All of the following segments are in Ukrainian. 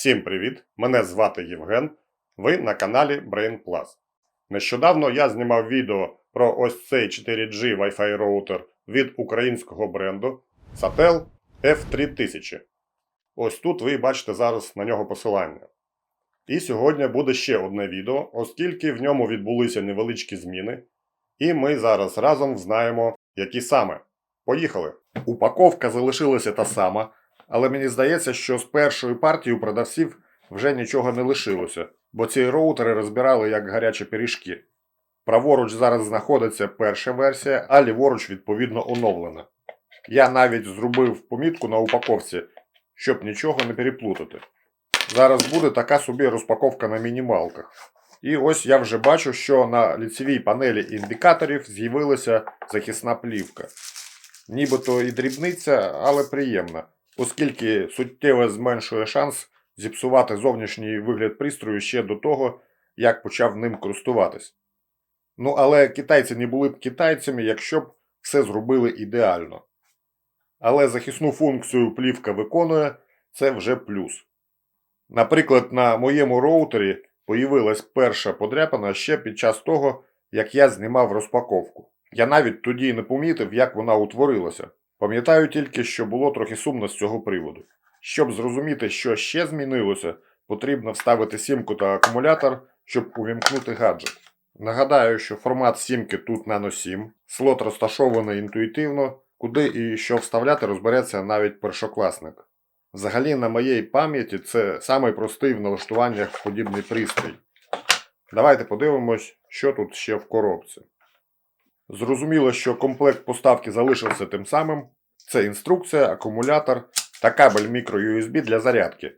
Всім привіт! Мене звати Євген. Ви на каналі Brain Plus. Нещодавно я знімав відео про ось цей 4G Wi-Fi роутер від українського бренду Satel F3000. Ось тут ви бачите зараз на нього посилання. І сьогодні буде ще одне відео, оскільки в ньому відбулися невеличкі зміни, і ми зараз разом знаємо, які саме. Поїхали! Упаковка залишилася та сама, але мені здається, що з першої партії продавців вже нічого не лишилося, бо ці роутери розбирали як гарячі пиріжки. Праворуч зараз знаходиться перша версія, а ліворуч відповідно оновлена. Я навіть зробив помітку на упаковці, щоб нічого не переплутати. Зараз буде така собі розпаковка на мінімалках. І ось я вже бачу, що на ліцевій панелі індикаторів з'явилася захисна плівка. Нібито і дрібниця, але приємна, оскільки суттєво зменшує шанс зіпсувати зовнішній вигляд пристрою ще до того, як почав ним користуватись. Ну, але китайці не були б китайцями, якщо б все зробили ідеально. Але захисну функцію плівка виконує це вже плюс. Наприклад, на моєму роутері появилась перша подряпина ще під час того, як я знімав розпаковку. Я навіть тоді не помітив, як вона утворилася. Пам'ятаю тільки, що було трохи сумно з цього приводу. Щоб зрозуміти, що ще змінилося, потрібно вставити сімку та акумулятор, щоб увімкнути гаджет. Нагадаю, що формат сімки тут Nano 7, слот розташований інтуїтивно, куди і що вставляти розбереться навіть першокласник. Взагалі, на моїй пам'яті це самий простий в налаштуваннях подібний пристрій. Давайте подивимось, що тут ще в коробці. Зрозуміло, що комплект поставки залишився тим самим. Це інструкція, акумулятор та кабель microUSB для зарядки.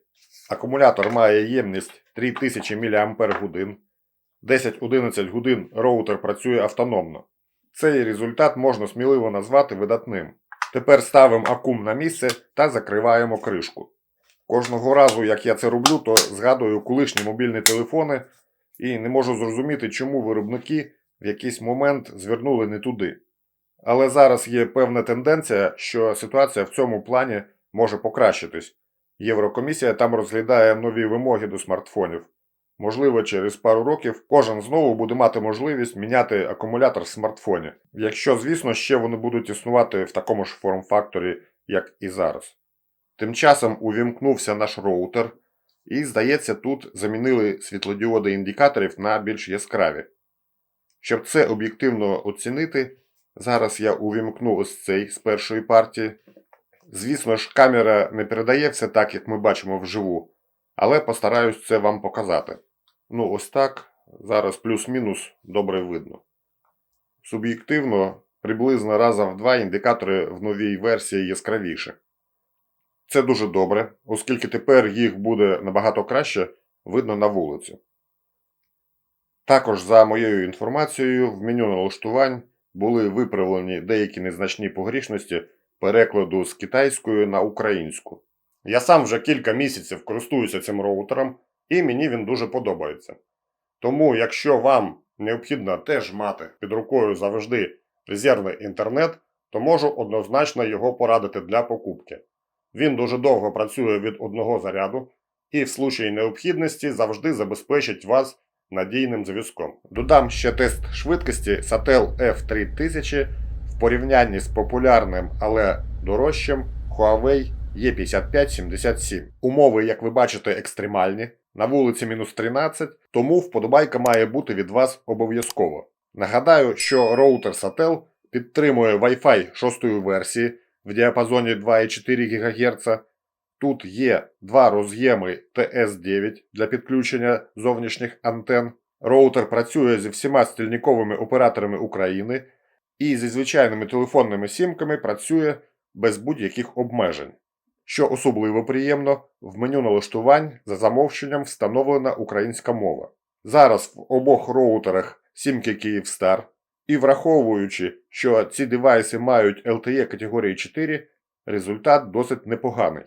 Акумулятор має ємність 3000 мАч. 10-11 годин роутер працює автономно. Цей результат можна сміливо назвати видатним. Тепер ставимо акум на місце та закриваємо кришку. Кожного разу, як я це роблю, то згадую колишні мобільні телефони і не можу зрозуміти, чому виробники в якийсь момент звернули не туди. Але зараз є певна тенденція, що ситуація в цьому плані може покращитись. Єврокомісія там розглядає нові вимоги до смартфонів. Можливо, через пару років кожен знову буде мати можливість міняти акумулятор в смартфоні, якщо, звісно, ще вони будуть існувати в такому ж форм-факторі, як і зараз. Тим часом увімкнувся наш роутер, і, здається, тут замінили світлодіоди індикаторів на більш яскраві. Щоб це об'єктивно оцінити, зараз я увімкну ось цей з першої партії. Звісно ж, камера не передає все так, як ми бачимо вживу, але постараюсь це вам показати. Ну, ось так. Зараз плюс-мінус добре видно. Суб'єктивно, приблизно раза в два індикатори в новій версії яскравіші. Це дуже добре, оскільки тепер їх буде набагато краще видно на вулиці. Також, за моєю інформацією, в меню налаштувань були виправлені деякі незначні погрішності перекладу з китайської на українську. Я сам вже кілька місяців користуюся цим роутером, і мені він дуже подобається. Тому, якщо вам необхідно теж мати під рукою завжди резервний інтернет, то можу однозначно його порадити для покупки. Він дуже довго працює від одного заряду і в случаї необхідності завжди забезпечить вас надійним зв'язком. Додам ще тест швидкості Satel F3000 в порівнянні з популярним, але дорожчим Huawei E5577. Умови, як ви бачите, екстремальні. На вулиці мінус 13, тому вподобайка має бути від вас обов'язково. Нагадаю, що роутер Satel підтримує Wi-Fi 6 версії в діапазоні 2,4 ГГц. Тут є два роз'єми TS9 для підключення зовнішніх антен. Роутер працює зі всіма стільниковими операторами України і зі звичайними телефонними сімками працює без будь-яких обмежень. Що особливо приємно, в меню налаштувань за замовченням встановлена українська мова. Зараз в обох роутерах сімки Київстар, і враховуючи, що ці девайси мають LTE категорії 4, результат досить непоганий.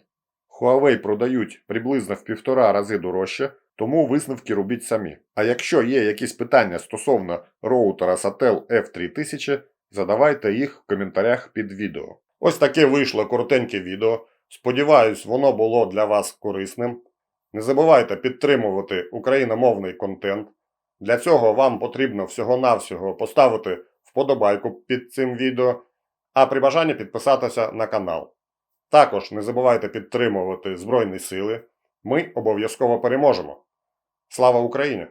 Huawei продають приблизно в півтора рази дорожче, тому висновки робіть самі. А якщо є якісь питання стосовно роутера Satel F3000, задавайте їх в коментарях під відео. Ось таке вийшло коротеньке відео. Сподіваюсь, воно було для вас корисним. Не забувайте підтримувати україномовний контент. Для цього вам потрібно всього-навсього поставити вподобайку під цим відео, а при бажанні підписатися на канал. Також не забувайте підтримувати Збройні Сили. Ми обов'язково переможемо. Слава Україні!